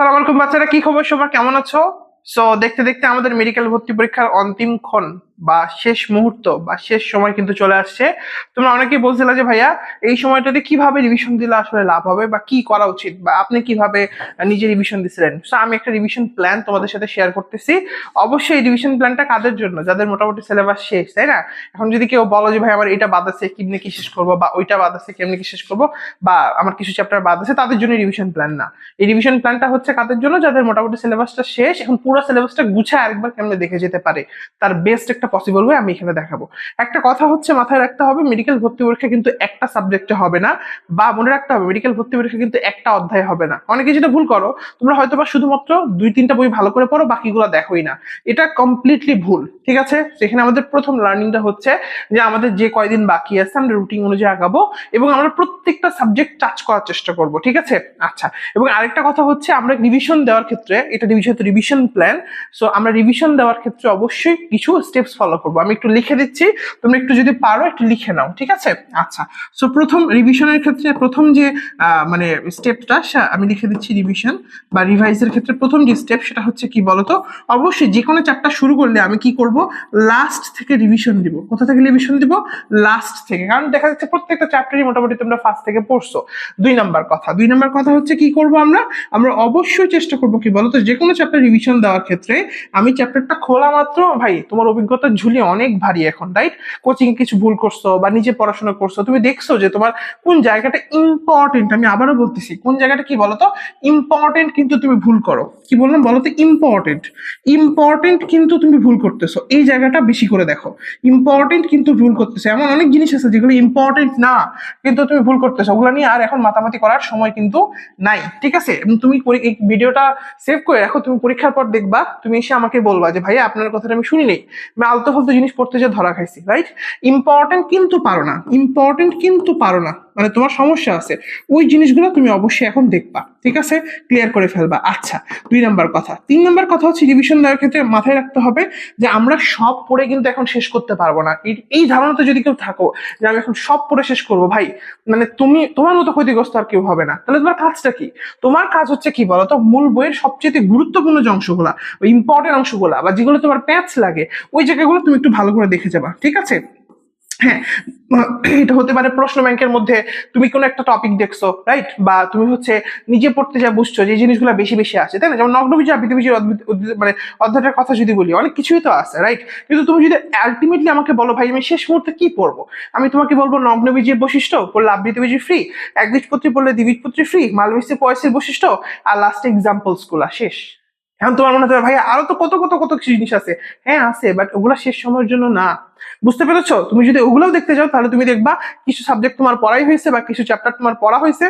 আসসালামু আলাইকুম বাচ্চারা, কি খবর সবার? কেমন আছো? সো দেখতে দেখতে আমাদের মেডিকেল ভর্তি পরীক্ষার অন্তিম ক্ষণ। বা শেষ মুহূর্ত বা শেষ সময় কিন্তু চলে আসছে। তোমরা অনেকেই বলছিলে যে, ভাইয়া, এই সময়টাতে কীভাবে রিভিশন দিলে আসলে লাভ হবে বা কি করা উচিত? বা আপনি কীভাবে নিজে রিভিশন দিছিলেন? সো আমি একটা রিভিশন প্ল্যান তোমাদের সাথে শেয়ার করতেছি। অবশ্যই এই রিভিশন প্ল্যানটা কাদের জন্য? যাদের মোটামুটি সিলেবাস শেষ, তাই না? এখন যদি কেউ বলো যে ভাই আমার এটা বাদ আছে, কেমনি কি শেষ করব? বা ওইটা বাদ আছে, কেমনি কি শেষ করব? বা আমার কিছু চ্যাপ্টার বাদ আছে, তাদের জন্য রিভিশন প্ল্যান না। এই রিভিশন প্ল্যানটা হচ্ছে কাদের জন্য? যাদের মোটামুটি সিলেবাসটা শেষ, এখন পুরো সিলেবাসটা গুছায় আরেকবার কেমনে দেখে যেতে পারে? তার বেস্ট একটা পসিবল ওয়ে আমি এখানে দেখাবো। একটা কথা হচ্ছে মাথায় রাখতে হবে মেডিকেল ভর্তি পরীক্ষা কিন্তু একটা সাবজেক্টে হবে না, বা মনে রাখতে হবে মেডিকেল ভর্তি পরীক্ষা কিন্তু একটা অধ্যায় হবে না। অনেকে যেটা ভুল করো, তোমরা হয়তো বা শুধুমাত্র দুই তিনটা বই ভালো করে পড়ো, বাকিগুলো দেখোই না। এটা কমপ্লিটলি ভুল, ঠিক আছে? সেখানে আমাদের প্রথম লার্নিংটা হচ্ছে যে আমাদের যে কয়দিন বাকি আছে, আমরা রুটিন অনুযায়ী আগাবো এবং আমরা প্রত্যেকটা সাবজেক্ট টাচ করার চেষ্টা করব, ঠিক আছে? আচ্ছা এবং আরেকটা কথা হচ্ছে, আমরা রিভিশন দেওয়ার ক্ষেত্রে, এটা রিভিশন প্ল্যান সো আমরা রিভিশন দেওয়ার ক্ষেত্রে অবশ্যই কিছু স্টেপস ফলো করব। আমি একটু লিখে দিচ্ছি তুমি একটু যদি পারো একটু লিখে নাও, ঠিক আছে? আচ্ছা সো প্রথম রিভিশনের ক্ষেত্রে প্রথম যে মানে স্টেপটা আমি লিখে দিচ্ছি রিভিশন বা রিভাইজের ক্ষেত্রে প্রথম যে স্টেপ সেটা হচ্ছে কি বলতো? অবশ্যই যে কোনো চ্যাপ্টার শুরু করলে আমি কি করব? লাস্ট থেকে রিভিশন দিব। কোথা থেকে রিভিশন দিব? লাস্ট থেকে। কারণ দেখা যাচ্ছে প্রত্যেকটা চ্যাপ্টারই মোটামুটি তোমরা ফার্স্ট থেকে পড়ছো। দুই নাম্বার কথা। দুই নাম্বার কথা হচ্ছে কি করব আমরা? আমরা অবশ্যই চেষ্টা করব কি বলতো? যে কোনো চ্যাপ্টার রিভিশন দেওয়ার ক্ষেত্রে আমি চ্যাপ্টারটা খোলা মাত্র, ভাই, তোমার অভিজ্ঞতার ঝুলি অনেক ভারী এখন রাইট কোচিং কিছু ভুল করছ বা নিজে পড়াশোনা করছ, তুমি দেখছ যে তোমার কোন জায়গাটা ইম্পর্টেন্ট আমি আবারও বলতেছি, কোন জায়গাটা কি বলতো? ইম্পর্টেন্ট কিন্তু তুমি ভুল করো। কি বললাম? বলতো ইম্পর্টেন্ট ইম্পর্টেন্ট কিন্তু তুমি ভুল করতেছো। এই জায়গাটা বেশি করে দেখো। ইম্পর্টেন্ট কিন্তু ভুল করতেছো। এমন অনেক জিনিস আছে যেগুলো ইম্পর্টেন্ট না, কিন্তু তুমি ভুল করতেছো। ওগুলো নিয়ে আর এখন মাতামাতি করার সময় কিন্তু নাই, ঠিক আছে? তুমি ভিডিওটা সেভ করে রাখো, তুমি পরীক্ষার পর দেখবা, তুমি এসে আমাকে বলবা যে, ভাইয়া, আপনার কথাটা আমি শুনি নেই আলতো ফালতো জিনিস পড়তে যে ধরা খাইছি রাইট ইম্পর্টেন্ট কিন্তু পারো না ইম্পর্টেন্ট কিন্তু পারো না মানে তোমার সমস্যা আছে। ওই জিনিসগুলো তুমি অবশ্যই এখন দেখবা। ঠিক আছে? ক্লিয়ার করে ফেলবা। আচ্ছা দুই নাম্বার কথা। তিন নাম্বার কথা হচ্ছে রিভিশন দেওয়ার ক্ষেত্রে মাথায় রাখতে হবে যে আমরা সব পড়ে কিন্তু এখন শেষ করতে পারব না। এই- ধারণাতে যদি কেউ থাকো যে আমি এখন সব পড়ে শেষ করব, ভাই মানে তুমি, তোমার মতো ক্ষতিগ্রস্ত আর কেউ হবে না। তাহলে তোমার কাজটা কি? তোমার কাজ হচ্ছে কি বলতো? মূল বইয়ের সবচেয়ে গুরুত্বপূর্ণ যে অংশগুলা ইম্পর্টেন্ট অংশগুলা বা যেগুলো তোমার প্যাচ লাগে, ওই জায়গাগুলো তুমি একটু ভালো করে দেখে যাবা। ঠিক আছে? হ্যাঁ এটা হতে পারে প্রশ্ন ব্যাংকের মধ্যে, তুমি কোনো একটা টপিক দেখছ রাইট বা তুমি হচ্ছে নিজে পড়তে যা বুঝছ, যে জিনিসগুলো বেশি বেশি আছে তাই না? যেমন নগ্নবীজ আবৃতবীজের মানে অধ্যায়টার কথা যদি বলি, অনেক কিছুই তো আছে রাইট কিন্তু তুমি যদি আলটিমেটলি আমাকে বলো, ভাই, আমি শেষ মুহূর্তে কি পড়ব? আমি তোমাকে বলব নগ্নবীজের বৈশিষ্ট্য, পড়লে আবৃতবীজি ফ্রি একবীজপত্রী পড়লে দ্বিবীজপত্রী ফ্রি মালবিসি পয়সের বৈশিষ্ট্য, আর লাস্ট এক্সাম্পলসগুলা শেষ। এখন তোমার মনে হবে ভাই আরও তো কত কত কত কিছু জিনিস আছে। হ্যাঁ আছে বাট ওগুলা শেষ সময়ের জন্য না। বুঝতে পেরেছ? তুমি যদি ওগুলোও দেখতে চাও, তাহলে তুমি দেখবা কিছু সাবজেক্ট তোমার পড়াই হয়েছে বা কিছু চ্যাপ্টার তোমার পড়া হয়েছে।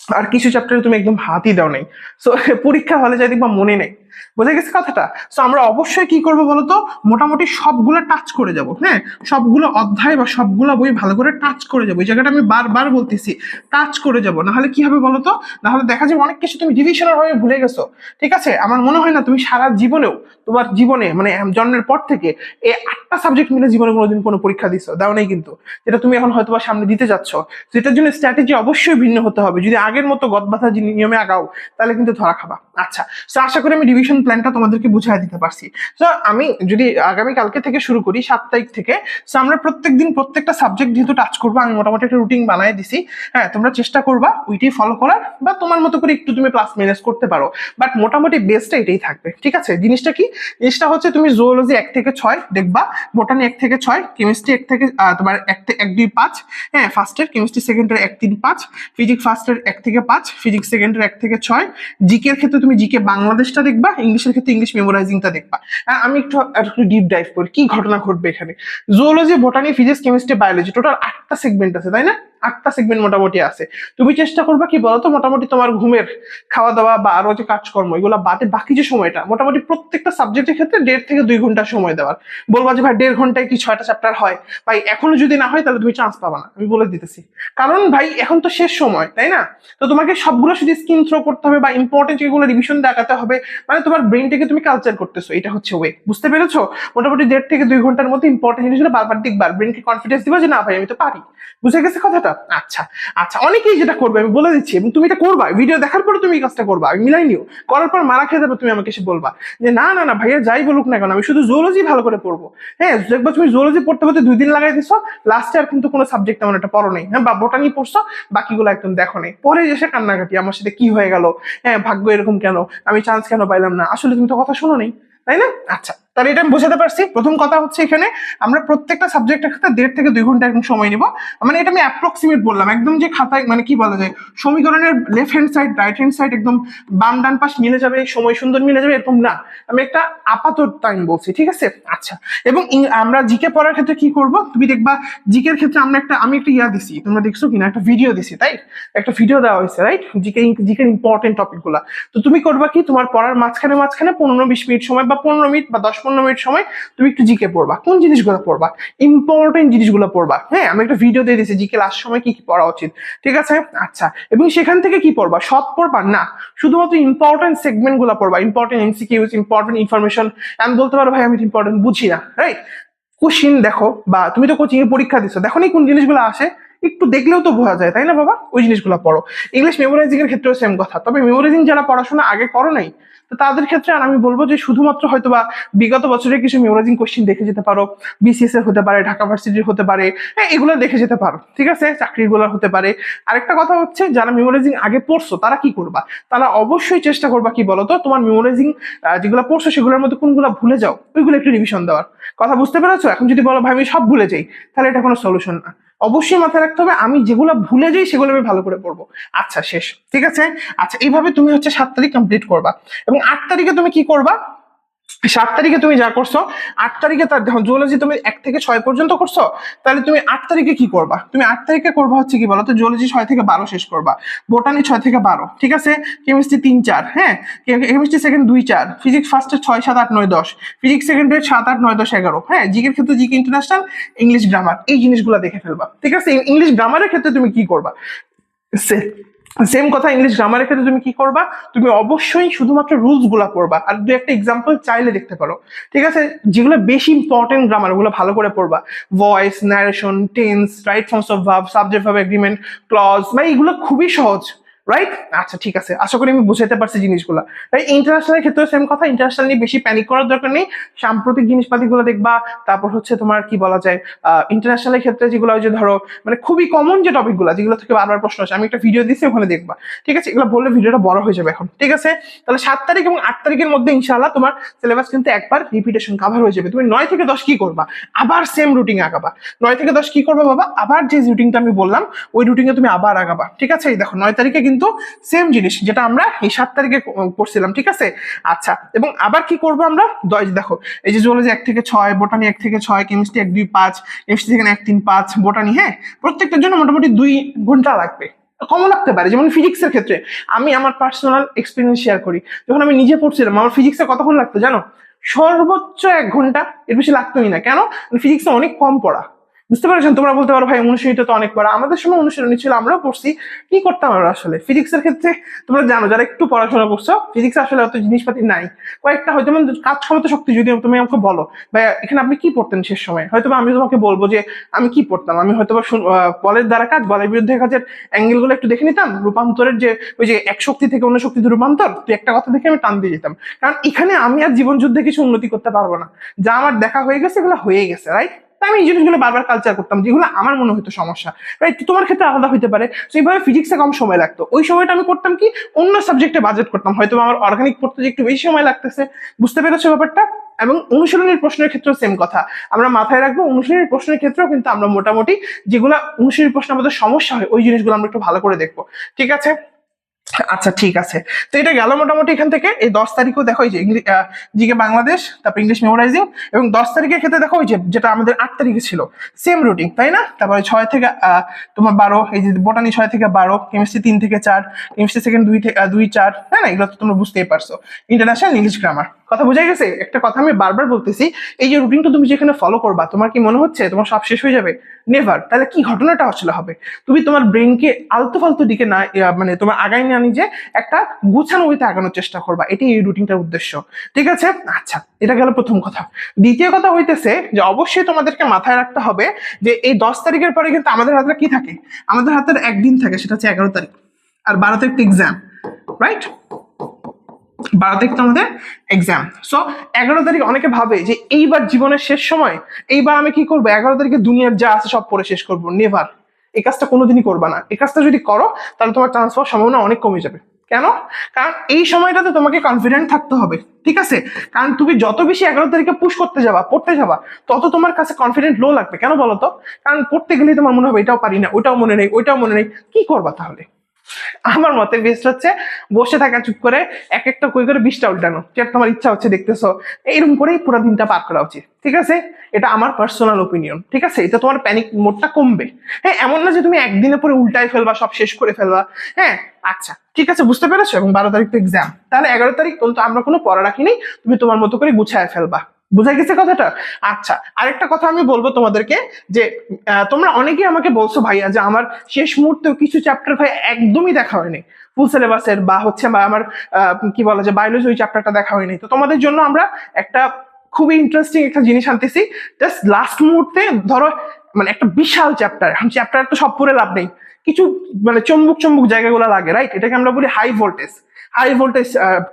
আর কিছু চ্যাপ্টারে তুমি একদম হাতই দাও নাই। সো পরীক্ষা হলে যাই দেখবা মনে নেই। বোঝা গেছে কথাটা? সো আমরা অবশ্যই কি করব বলতো? মোটামুটি সবগুলো টাচ করে যাব হ্যাঁ? সবগুলো অধ্যায় বা সবগুলো বই ভালো করে টাচ করে যাব। এই জায়গাটা আমি বারবার বলতেছি টাচ করে যাব। নাহলে কি হবে বলতো? নাহলে দেখা যাবে অনেক কিছু তুমি ডিভিশনের ভাবে ভুলে গেছো। ঠিক আছে? আমার মনে হয় না তুমি সারা জীবনেও তোমার জীবনে মানে জন্মের পর থেকে এই আটটা সাবজেক্ট মিলে জীবনে কোনোদিন কোনো পরীক্ষা দিছো। দাও নেই কিন্তু। যেটা তুমি এখন হয়তো সামনে দিতে যাচ্ছ। সেটার জন্য স্ট্র্যাটেজি অবশ্যই ভিন্ন হতে হবে। যদি আগের মতো গদবাধা যে নিয়মে আগাও, তাহলে কিন্তু ধরা খাবা। আচ্ছা তো আশা করি আমি রিভিশন প্ল্যানটা তোমাদেরকে বুঝাই দিতে পারছি। তো আমি যদি আগামী কালকে থেকে শুরু করি, সাত তারিখ থেকে তো আমরা প্রত্যেক দিন প্রত্যেকটা সাবজেক্ট যেহেতু টাচ করব, আমি মোটামুটি একটা রুটিন বানাই দিছি। হ্যাঁ তোমরা চেষ্টা করবা ওইটাই ফলো করার, বা তোমার মতো করে একটু তুমি প্লাস মাইনাস করতে পারো। বাট মোটামুটি বেসটা এটাই থাকবে, ঠিক আছে? জিনিসটা কি? জিনিসটা হচ্ছে তুমি জুওলজি এক থেকে ছয় দেখবা বোটানি এক থেকে ছয় কেমিস্ট্রি এক থেকে তোমার এক এক দুই পাঁচ হ্যাঁ ফার্স্টের কেমিস্ট্রি সেকেন্ডের এক তিন পাঁচ ফিজিক্স ফার্স্টের এক থেকে পাঁচ ফিজিক্স সেকেন্ডের এক থেকে ছয়। জিকের ক্ষেত্রে তুমি জিকে বাংলাদেশটা দেখবা ইংলিশের ক্ষেত্রে ইংলিশ মেমোরাইজিংটা দেখবা। আমি একটু একটু ডিপ ডাইভ করি, কি ঘটনা ঘটবে এখানে? Zoology botany physics chemistry biology total আটটা সেগমেন্ট আছে, তাই না? আটটা সেগমেন্ট মোটামুটি আছে। তুমি চেষ্টা করবা কি বলতো, মোটামুটি তোমার ঘুমের খাওয়া দাওয়া বা আরও যে কাজকর্ম, এগুলো বাদে বাকি যে সময়টা, মোটামুটি প্রত্যেকটা সাবজেক্টের ক্ষেত্রে দেড় থেকে দুই ঘণ্টা সময় দেওয়ার। বলবা যে, ভাই, দেড় ঘন্টায় কি ছয়টা চ্যাপ্টার হয়? ভাই, এখনও যদি না হয়, তাহলে তুমি চান্স পাবা না। আমি বলে দিতেছি। কারণ ভাই, এখন তো শেষ সময়, তাই না? তো তোমাকে সবগুলো শুধু স্কিন থ্রো করতে হবে বা ইম্পর্টেন্ট যেগুলো রিভিশন দেখাতে হবে মানে তোমার ব্রেনটাকে তুমি কালচার করতেছো, এটা হচ্ছে ওয়ে বুঝতে পেরেছ? মোটামুটি দেড় থেকে দুই ঘণ্টার মধ্যে ইম্পর্টেন্ট জিনিসগুলো বারবার দেখবার ব্রেনকে কনফিডেন্স দিবা যে, না ভাই, আমি তো পারি। বুঝে গেছে কথাটা? আচ্ছা আচ্ছা অনেকেই যেটা করবে, আমি বলে দিচ্ছি, এবং তুমি এটা করবা ভিডিও দেখার পরে তুমি এই কাজটা করবা, আমি মিলাই নিও, করার পর মারা খেয়ে যাবে, তুমি আমাকে এসে বলবা যে, না না না, ভাইয়া যাই বলুক না কেন, আমি শুধু জুওলজি ভালো করে পড়ব। হ্যাঁ দেখবা তুমি জুওলজি পড়তে পড়তে দুই দিন লাগাই দিছো লাস্টে আর কিন্তু কোনো সাবজেক্ট তেমন একটা পড়ো নেই হ্যাঁ বা বোটানি পড়ছো, বাকিগুলো একদম দেখো নেই। পরে এসে কান্নাকাটি, আমার সাথে কি হয়ে গেল হ্যাঁ ভাগ্য এরকম কেন, আমি চান্স কেন পাইলাম না, আসলে তুমি তো কথা শোনো নেই, তাই না? আচ্ছা তাহলে এটা আমি বোঝাতে পারছি। প্রথম কথা হচ্ছে এখানে আমরা প্রত্যেকটা সাবজেক্টের ক্ষেত্রে দেড় থেকে দুই ঘণ্টা এরকম সময় নিব। মানে এটা আমি অ্যাপ্রক্সিমেট বললাম। একদম যে খাতায় মানে কি বলা যায়? সমীকরণের left hand side right hand side একদম বাম ডান পাশ মিলে যাবে, সময় সুন্দর মিলে যাবে, এরকম না। আমি একটা আপাতত টাইম বলছি, ঠিক আছে? আচ্ছা। এবং আমরা জিকে পড়ার ক্ষেত্রে কি করব? তুমি দেখবা জিকের ক্ষেত্রে আমরা একটা আমি একটা ইয়া দিছি। তোমরা দেখছ কিনা? একটা ভিডিও দিছি, তাই? একটা ভিডিও দেওয়া হয়েছে রাইট জিকে জিকের ইম্পর্টেন্ট টপিকগুলো তো তুমি করবা কি? তোমার পড়ার মাঝখানে মাঝখানে পনেরো বিশ মিনিট সময় বা পনেরো মিনিট বা দশ পনেরো মিনিট সময় তুমি একটু জিকে পড়বা। কোন জিনিসগুলো পড়বা? ইম্পর্টেন্ট জিনিসগুলো পড়বা। হ্যাঁ আমি একটা ভিডিও দিয়ে দিয়েছি জিকে লাস্ট সময় কি কি পড়া উচিত। ঠিক আছে? আচ্ছা এবং সেখান থেকে কি পড়বা? সব পড়বা? না, শুধুমাত্র ইম্পর্টেন্ট সেগমেন্টগুলো পড়বা। ইম্পর্টেন্ট এমসিকিউজ ইম্পর্টেন্ট ইনফরমেশন আমি বলতে পারো, ভাই, আমি ইম্পর্টেন্ট বুঝি না রাইট কোশ্চিন দেখো, বা তুমি তো কোচিং এ পরীক্ষা দিছো। দেখো নি কোন জিনিসগুলো আসে। একটু দেখলেও তো বোঝা যায়, তাই না বাবা? ওই জিনিসগুলো পড়ো। ইংলিশ মেমোরাইজিং এর ক্ষেত্রেও সেম কথা। তবে মেমোরাইজিং যারা পড়াশোনা আগে করো নাই তাদের ক্ষেত্রে আর আমি বলব যে শুধুমাত্র হয়তো বা বিগত বছরের কিছু মেমোরাইজিং কোশ্চিন দেখে যেতে পারো বিসিএস এর হতে পারে, ঢাকা ভার্সিটির হতে পারে হ্যাঁ এগুলো দেখে যেতে পারো, ঠিক আছে? চাকরিগুলো হতে পারে। আরেকটা কথা হচ্ছে, যারা মেমোরাইজিং আগে পড়ছো, তারা কি করবা? তারা অবশ্যই চেষ্টা করবা কি বলতো? তোমার মেমোরাইজিং যেগুলো পড়ছো, সেগুলোর মধ্যে কোনগুলো ভুলে যাও? ওইগুলো একটু রিভিশন দেওয়ার। কথা বুঝতে পেরেছ? এখন যদি বলো, ভাই, আমি সব ভুলে যাই, তাহলে এটা কোনো সলিউশন না। অবশ্যই মাথায় রাখতে হবে, আমি যেগুলো ভুলে যাই সেগুলো আমি ভালো করে পড়ব। আচ্ছা শেষ। ঠিক আছে? আচ্ছা এইভাবে তুমি হচ্ছে সাত তারিখ কমপ্লিট করবা। এবং আট তারিখে তুমি কি করবা? সাত তারিখে তুমি যা করছ, আট তারিখে তার দেখো জুওলজি তুমি এক থেকে ছয় পর্যন্ত করছ, তাহলে তুমি আট তারিখে কি করবা? তুমি আট তারিখে করবা হচ্ছে কি বলো তো জুওলজি ছয় থেকে বারো শেষ করবা বোটানি ছয় থেকে বারো, ঠিক আছে? কেমিস্ট্রি তিন চার হ্যাঁ? কেমিস্ট্রি সেকেন্ড দুই চার ফিজিক্স ফার্স্টে ছয়, সাত, আট, নয়, দশ ফিজিক্স সেকেন্ডের সাত, আট, নয়, দশ, এগারো হ্যাঁ? জিকের ক্ষেত্রে জিকে ইন্টারন্যাশনাল ইংলিশ গ্রামার এই জিনিসগুলো দেখে ফেলবা, ঠিক আছে? ইংলিশ গ্রামারের ক্ষেত্রে তুমি কি করবা? সেম কথা ইংলিশ গ্রামারের ক্ষেত্রে তুমি কি করবা? তুমি অবশ্যই শুধুমাত্র রুলসগুলা পড়বা। আর দু একটা এক্সাম্পল চাইলে দেখতে পারো। ঠিক আছে? যেগুলো বেশি ইম্পর্টেন্ট গ্রামার ওগুলো ভালো করে পড়বা। Voice narration tense right forms of ভাব সাবজেক্ট ভাব এগ্রিমেন্ট ক্লজ মানে এগুলো খুবই সহজ। রাইট আচ্ছা ঠিক আছে। আশা করি আমি বুঝাতে পারছি জিনিসগুলো। তাই ইন্টারন্যাশনাল ক্ষেত্রে সেম কথা। ইন্টারন্যাশনাল নিয়ে বেশি প্যানিক করার দরকার নেই। সাম্প্রতিক জিনিসপাতিগুলো দেখবা। তারপর হচ্ছে তোমার কি বলা যায়? ইন্টারন্যাশনাল ক্ষেত্রে যেগুলো যে ধরো মানে খুবই কমন যে টপিকগুলো যেগুলো থেকে বারবার প্রশ্ন আসে, আমি একটা ভিডিও দিচ্ছি ওখানে দেখবা। ঠিক আছে? এগুলো বললে ভিডিওটা বড় হয়ে যাবে এখন। ঠিক আছে? তাহলে সাত তারিখ এবং আট তারিখের মধ্যে ইনশাআল্লাহ তোমার সিলেবাস কিন্তু একবার রিপিটেশন কাভার হয়ে যাবে। তুমি নয় থেকে দশ কি করবা? আবার সেম রুটিন আগাবা। নয় থেকে দশ কি করবা বাবা? আবার যে রুটিনটা আমি বললাম, ওই রুটিনে তুমি আবার আগাবা। ঠিক আছে? দেখো, নয় তারিখে কিন্তু সেম জিনিস যেটা আমরা এই সাত তারিখে করছিলাম, ঠিক আছে? আচ্ছা এবং আবার কি করব আমরা? দশ, দেখো, এই যে জুওলজি এক থেকে ছয় বোটানি এক থেকে ছয় কেমিস্ট্রি এক দুই পাঁচ কেমিস্ট্রি থেকে এক তিন পাঁচ বোটানি হ্যাঁ? প্রত্যেকটার জন্য মোটামুটি দুই ঘণ্টা লাগবে। কমও লাগতে পারে, যেমন ফিজিক্সের ক্ষেত্রে। আমি আমার পার্সোনাল এক্সপিরিয়েন্স শেয়ার করি। যখন আমি নিজে পড়ছিলাম, আমার ফিজিক্সে কতক্ষণ লাগতো জানো? সর্বোচ্চ এক ঘণ্টা, এর বেশি লাগতোই না। কেন? ফিজিক্সে অনেক কম পড়া। বুঝতে পারছেন? তোমরা বলতে পারো, ভাই অনুশীলনীটা তো অনেকবার। আমাদের সময় অনুশীলনী ছিল, আমরাও পড়ছি। কি করতাম আমরা আসলে? ফিজিক্সের ক্ষেত্রে তোমরা জানো, যারা একটু পড়াশোনা করছ, ফিজিক্স আসলে অত জিনিসপাতি নাই। কয়েকটা হয়তো মানে কাজ ক্ষমতা শক্তি যদি তুমি আমাকে বলো, ভাই, এখানে আপনি কি পড়তেন শেষ সময়? হয়তো আমি তোমাকে বলব যে, আমি কি পড়তাম? আমি হয়তো বা বলের দ্বারা কাজ, বলের বিরুদ্ধে কাজের অ্যাঙ্গেলগুলো একটু দেখে নিতাম। রূপান্তরের যে, ওই যে, এক শক্তি থেকে অন্য শক্তিতে রূপান্তর তুই একটা কথা দেখে আমি টান দিয়ে যেতাম। কারণ এখানে আমি আর জীবন যুদ্ধে কিছু উন্নতি করতে পারব না। যা আমার দেখা হয়ে গেছে, এগুলো হয়ে গেছে রাইট তাই আমি এই জিনিসগুলো বারবার কালচার করতাম, যেগুলো আমার মনে হতো সমস্যা। রাইট তোমার ক্ষেত্রে আলাদা হতে পারে। সেইভাবে ফিজিক্সে কম সময় লাগতো। ওই সময়টা আমি করতাম কি, অন্য সাবজেক্টে বাজেট করতাম। হয়তো আমার অর্গানিক পড়তে যে একটু বেশি সময় লাগতেছে। বুঝতে পেরেছ ব্যাপারটা? এবং অনুশীলনের প্রশ্নের ক্ষেত্রেও সেম কথা। আমরা মাথায় রাখব, অনুশীলনের প্রশ্নের ক্ষেত্রেও কিন্তু আমরা মোটামুটি যেগুলো অনুশীলনের প্রশ্নে আমাদের সমস্যা হয়, ওই জিনিসগুলো আমরা একটু ভালো করে দেখব। ঠিক আছে? আচ্ছা ঠিক আছে। তো এটা গেল মোটামুটি এখান থেকে। এই দশ তারিখও দেখো যে ইংলিশ জিকে বাংলাদেশ, তারপর ইংলিশ মেমোরাইজিং এবং দশ তারিখের ক্ষেত্রে দেখো যে, যেটা আমাদের আট তারিখে ছিল সেম রুটিন তাই না? তারপরে ছয় থেকে তোমার বারো, এই যে বোটানি ছয় থেকে বারো কেমিস্ট্রি তিন থেকে চার কেমিস্ট্রি সেকেন্ড দুই থেকে দুই চার, তাই না? এগুলো তো তোমরা বুঝতেই পারছ। ইন্টারন্যাশনাল ইংলিশ গ্রামার কথা বোঝা গেছে? একটা কথা আমি বারবার বলতেছি, এই যে রুটিনটা তুমি যেখানে ফলো করবা, তোমার কি মনে হচ্ছে? তোমার সব শেষ হয়ে যাবে? নেভার তাহলে কি ঘটনাটা আসলে হবে? তুমি তোমার ব্রেনকে আলতু ফালতু দিকে না মানে তোমার আগাই না নিজে একটা গুছানো ওইতে আগানোর চেষ্টা করবা। এটাই এই রুটিনটার উদ্দেশ্য। ঠিক আছে? আচ্ছা এটা গেল প্রথম কথা। দ্বিতীয় কথা হইতেছে যে অবশ্যই তোমাদেরকে মাথায় রাখতে হবে যে এই দশ তারিখের পরে কিন্তু আমাদের হাতে কি থাকে? আমাদের হাতের একদিন থাকে, সেটা হচ্ছে এগারো তারিখ। আর বারো তারিখ এক্সাম রাইট বারো তারিখ তো আমাদের এক্সাম সো এগারো তারিখ অনেকে ভাবে যে এইবার জীবনের শেষ সময়, এইবার আমি কি করব? এগারো তারিখে দুনিয়ার যা আছে সব পড়ে শেষ করব। নেভার এই কাজটা কোনোদিনই করবা না। এই কাজটা যদি করো, তাহলে তোমার চান্স পাওয়ার সম্ভাবনা অনেক কমে যাবে। কেন? কারণ এই সময়টাতে তোমাকে কনফিডেন্ট থাকতে হবে, ঠিক আছে? কারণ তুমি যত বেশি এগারো তারিখে পুশ করতে যাবা, পড়তে যাবা, তত তোমার কাছে কনফিডেন্ট লো লাগবে। কেন বলো তো কারণ পড়তে গেলেই তোমার মনে হবে, এটাও পারি না ওইটাও মনে নেই, ওইটাও মনে নেই। কি করবা তাহলে? আমার মতে বেস্ট হচ্ছে বসে থাকা, চুপ করে এক একটা কই করে বিশটা উল্টানো। যেটা তোমার ইচ্ছা হচ্ছে দেখতেছো? এইরকম করেই পুরো দিনটা পার করা উচিত, ঠিক আছে? এটা আমার পার্সোনাল ওপিনিয়ন ঠিক আছে? এটা তোমার প্যানিক মোডটা কমবে। হ্যাঁ এমন না যে তুমি একদিনে পরে উল্টাই ফেলবা, সব শেষ করে ফেলবা। হ্যাঁ আচ্ছা ঠিক আছে, বুঝতে পেরেছ? এবং বারো তারিখ তো এক্সাম তাহলে এগারো তারিখ কিন্তু আমরা কোনো পড়া রাখিনি, তুমি তোমার মতো করে গুছায় ফেলবা। বুঝা গেছে কথাটা? আচ্ছা আরেকটা কথা আমি বলব তোমাদেরকে যে তোমরা অনেকেই আমাকে বলছো ভাইয়া যে আমার শেষ মুহূর্তেও কিছু চ্যাপ্টার ভাই একদমই দেখা হয়নি। ফুল সিলেবাসের বা হচ্ছে আমার কি বলা যে বায়োলজি ওই চ্যাপ্টারটা দেখা হয়নি। তো তোমাদের জন্য আমরা একটা খুবই ইন্টারেস্টিং একটা জিনিস আনতেছি। জাস্ট লাস্ট মুহূর্তে ধরো মানে একটা বিশাল চ্যাপ্টার এখন চ্যাপ্টার তো সব পড়ে লাভ নেই। কিছু মানে চম্বুক চম্বুক জায়গাগুলো লাগে রাইট এটাকে আমরা বলি high voltage high voltage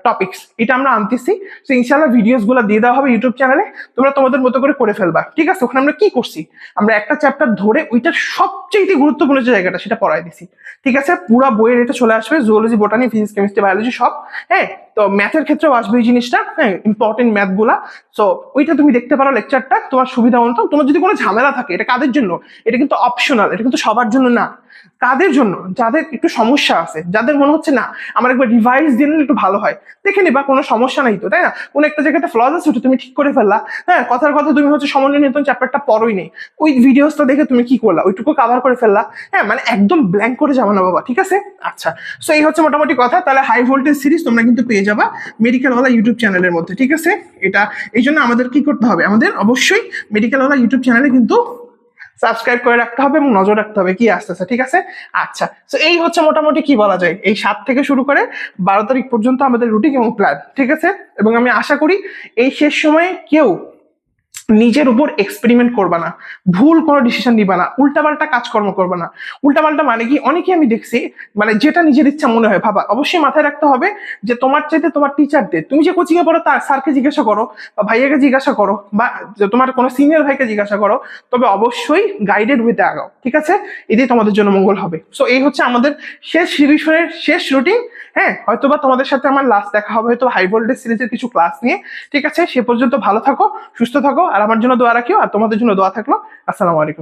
topics এটা আমরা আনতেছি। তো ইনশাল্লাহ ভিডিওসগুলো দিয়ে দেওয়া হবে ইউটিউব চ্যানেলে তোমরা তোমাদের মতো করে করে ফেলবা। ঠিক আছে? ওখানে আমরা কি করছি? আমরা একটা চ্যাপ্টার ধরে ওইটার সবচেয়ে গুরুত্বপূর্ণ যে জায়গাটা, সেটা পড়াই দিছি। ঠিক আছে? পুরো বইয়ের এটা চলে আসবে। Zoology botany physics chemistry biology সব। হ্যাঁ? তো ম্যাথের ক্ষেত্রেও আসবে এই জিনিসটা। হ্যাঁ? ইম্পর্টেন্ট ম্যাথগুলা। সো ওইটা তুমি দেখতে পারো লেকচারটা তোমার সুবিধা মতো। তোমার যদি কোনো ঝামেলা থাকে, এটা কাদের জন্য? এটা কিন্তু অপশনাল এটা কিন্তু সবার জন্য না। কাদের জন্য যাদের একটু সমস্যা আছে, যাদের মনে হচ্ছে না, আমার একবার রিভাইজ দিয়ে নিলে একটু ভালো হয়। দেখে নিবা, কোনো সমস্যা নাই তো, তাই না? কোনো একটা জায়গাতে ফ্লজ আছে, ওটা তুমি ঠিক করে ফেললা। হ্যাঁ কথার কথা তুমি হচ্ছে সমন্বয় নিয়ন্ত্রণ চ্যাপ্টারটা পড়োই নেই ওই ভিডিওসটা দেখে তুমি কি করলা? ওইটুকু কাভার করে ফেললা। হ্যাঁ মানে একদম ব্ল্যাঙ্ক করে যাব না বাবা, ঠিক আছে? আচ্ছা সো এই হচ্ছে মোটামুটি কথা। তাহলে হাই ভোল্টেজ সিরিজ তোমরা কিন্তু পেয়ে যাবা মেডিকেলওয়ালা ইউটিউব চ্যানেলের মধ্যে, ঠিক আছে? এটা, এই জন্য আমাদের কি করতে হবে? আমাদের অবশ্যই মেডিকেলওয়ালা ইউটিউব চ্যানেলে কিন্তু সাবস্ক্রাইব করে রাখতে হবে এবং নজর রাখতে হবে কি আসতেছে ঠিক আছে? আচ্ছা তো এই হচ্ছে মোটামুটি কি বলা যায়? এই সাত থেকে শুরু করে বারো তারিখ পর্যন্ত আমাদের রুটিন এবং প্ল্যান ঠিক আছে? এবং আমি আশা করি এই শেষ সময়ে কেউ নিজের উপর এক্সপেরিমেন্ট করবা না। ভুল কোনো ডিসিশন নিবা না। উল্টাপাল্টা কাজকর্ম করবা না। উল্টাপাল্টা মানে কি? অনেকে আমি দেখছি মানে যেটা নিজের ইচ্ছা মনে হয়, ভাবা। অবশ্যই মাথায় রাখতে হবে যে তোমার চাইতে তোমার টিচারদের তুমি যে কোচিংয়ে পড়ো, তার স্যারকে জিজ্ঞাসা করো বা ভাইয়াকে জিজ্ঞাসা করো বা তোমার কোনো সিনিয়র ভাইকে জিজ্ঞাসা করো, তবে অবশ্যই গাইডেড উইথ আগাও। ঠিক আছে? এটাই তোমাদের জন্য মঙ্গল হবে। সো এই হচ্ছে আমাদের শেষ সিরিজের শেষ রুটিন হ্যাঁ হয়তোবা তোমাদের সাথে আমার লাস্ট দেখা হবে হয়তো হাই ভোল্টেজ সিরিজের কিছু ক্লাস নিয়ে। ঠিক আছে, সে পর্যন্ত ভালো থাকো, সুস্থ থাকো, আর আমার জন্য দোয়া রাখিও, আর তোমাদের জন্য দোয়া থাকল। আসসালামু আলাইকুম।